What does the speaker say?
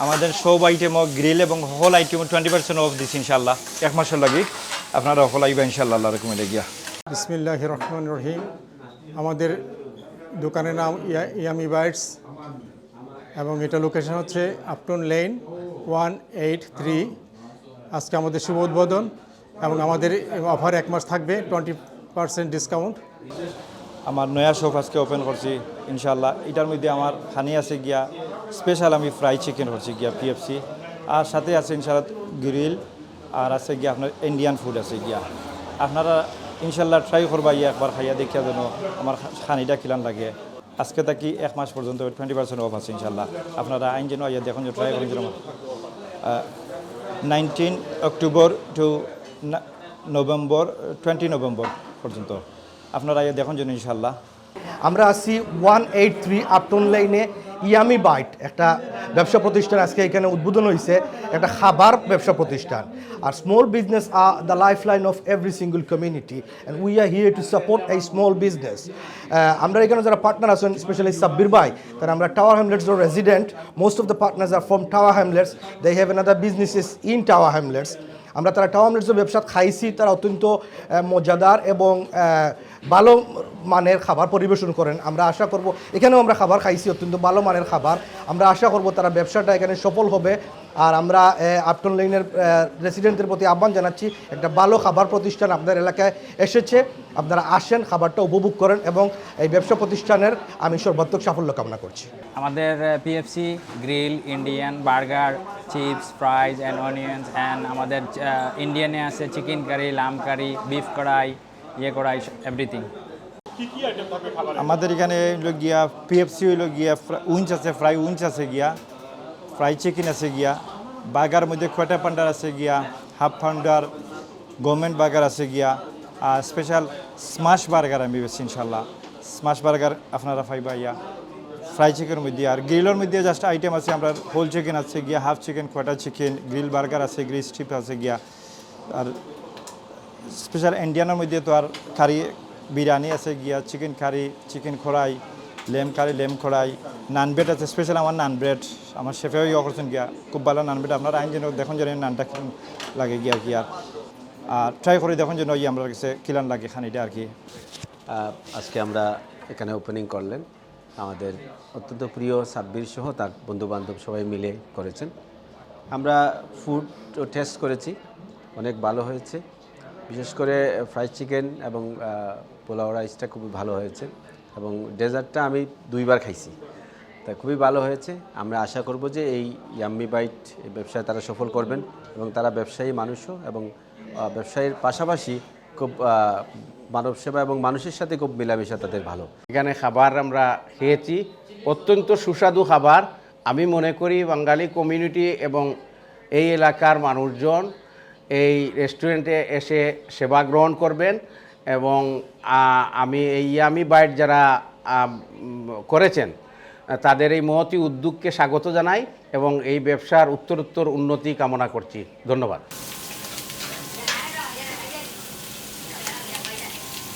আমাদের সব আইটেমও গ্রিল এবং হোল আইটেমও টোয়েন্টি পার্সেন্ট অফ দিচ্ছি ইনশাল্লাহ এক মাসের লাগি। আপনারা অফল আইবা ইনশাল্লাহ রকম গিয়া বিসমিল্লাহ রহমান রহিম। আমাদের দোকানের নাম ইয়া- ইয়ামি বাইটস। এবং এটা লোকেশন হচ্ছে Upton Lane one eight three আজকে আমাদের শুভ উদ্বোধন এবং আমাদের অফার এক মাস থাকবে টোয়েন্টি পার্সেন্ট ডিসকাউন্ট আমার নয়া শপ আজকে ওপেন করছি ইনশাল্লাহ এটার মধ্যে আমার হানি আছে গিয়া স্পেশাল আমি ফ্রাই চিকেন করছি গিয়া পিএফসি আর সাথে আছে ইনশাল্লাহ গ্রিল আর আছে গিয়া আপনার ইন্ডিয়ান ফুড আছে গিয়া। আপনারা ইনশাল্লাহ ট্রাই করবা ইয়া একবার খাইয়া দেখিয়া যেন আমার খানিটা কিলান লাগে। আজকে থাকি এক মাস পর্যন্ত টোয়েন্টি পার্সেন্ট অফ আছে ইনশাল্লাহ আপনারা আইন যেন আইয়া দেখুন যে ট্রাই করেন যেন nineteen October to November twenty November পর্যন্ত। আপনারা আইয়া দেখুন যেন ইনশাল্লাহ আমরা আছি ওয়ান এইট থ্রি আপটন লাইনে ইয়ামি বাইট, একটা ব্যবসা প্রতিষ্ঠান আজকে এখানে উদ্বোধন হয়েছে একটা খাবার ব্যবসা প্রতিষ্ঠান। আর small business are the life line of every single community and we are here to support এই স্মল বিজনেস আমরা এখানে যারা পার্টনার আছেন স্পেশালি সাব্বির ভাই, তারা আমরা Tower Hamlets resident most of the partners are from Tower Hamlets they have another businesses in Tower Hamlets আমরা তারা টাওয়া হ্যামলেটসের ব্যবসা খাইছি, তারা অত্যন্ত মজাদার এবং ভালো মানের খাবার পরিবেশন করেন। আমরা আশা করব, এখানেও আমরা খাবার খাইছি, অত্যন্ত ভালো মানের খাবার। আমরা আশা করব তারা ব্যবসাটা এখানে সফল হবে। আর আমরা আপটন লাইনের রেসিডেন্টদের প্রতি আহ্বান জানাচ্ছি একটা ভালো খাবার প্রতিষ্ঠান আপনার এলাকায় এসেছে আপনারা আসেন খাবারটা উপভোগ করেন এবং এই ব্যবসা প্রতিষ্ঠানের আমি সর্বাত্মক সাফল্য কামনা করছি। আমাদের PFC grill Indian burger chips fries and onions and আমাদের ইন্ডিয়ানে আছে চিকেন কারি লাম কারি বিফ কড়াই ইয়ে কড়াই এভরিথিং আমাদের এখানে হইল গিয়া পিএফসি হইল গিয়া উইঞ্চ আছে ফ্রাই উইঞ্চ আছে গিয়া ফ্রাই চিকেন আছে গিয়া। বার্গার মধ্যে কয়টা পান্ডার আছে গিয়া, হাফ পান্ডার গভর্নমেন্ট বার্গার আছে গিয়া, আর স্পেশাল স্মাশ বার্গার আমি বেশি ইনশাল্লাহ স্মাশ বার্গার আপনারা পাইবা ইয়া ফ্রাই চিকেনের মধ্যে। আর গ্রিলের মধ্যে জাস্ট আইটেম আছে, আমরা হোল চিকেন আছে গিয়া half chicken quarter chicken grill burger আছে গ্রিল স্ট্রিপ আছে গিয়া। আর স্পেশাল ইন্ডিয়ানের মধ্যে তো আর কারি বিরিয়ানি আছে গিয়া chicken curry chicken kadai lamb curry, lamb kadai, naan bread আছে স্পেশাল আমার নান ব্রেড। আমার শেফেও ইয়ে করছেন গিয়া, খুব ভালো নান ব্রেড। আপনার আইন যেন, দেখুন যেন নানটা লাগে গিয়া কি আর। আর ট্রাই করে, দেখুন যেন ইয়ে আমরা কাছে কিলান লাগে খানিটা আর কি। আজকে আমরা এখানে ওপেনিং করলেন আমাদের অত্যন্ত প্রিয় সাব্বির সহ তার বন্ধুবান্ধব সবাই মিলে করেছেন। আমরা ফুড টেস্ট করেছি, অনেক ভালো হয়েছে। বিশেষ করে ফ্রাইড চিকেন এবং পোলাও রাইসটা খুবই ভালো হয়েছে। এবং ডেজার্টটা আমি দুইবার খাইছি। তা খুবই ভালো হয়েছে। আমরা আশা করব যে এই ইয়াম্মি বাইট এই ব্যবসায় তারা সফল করবেন এবং তারা ব্যবসায়ী মানুষও এবং ব্যবসায়ীর পাশাপাশি খুব মানব সেবা এবং মানুষের সাথে খুব মেলামেশা তাদের ভালো। এখানে খাবার আমরা খেয়েছি। অত্যন্ত সুস্বাদু খাবার। আমি মনে করি বাঙালি কমিউনিটি এবং এই এলাকার মানুষজন এই রেস্টুরেন্টে এসে সেবা গ্রহণ করবেন। এবং আমি এই ইয়ামি বাইট যারা করেছেন, তাদের এই মহতি উদ্যোগকে স্বাগত জানাই এবং এই ব্যবসার উত্তরোত্তর উন্নতি কামনা করছি। ধন্যবাদ।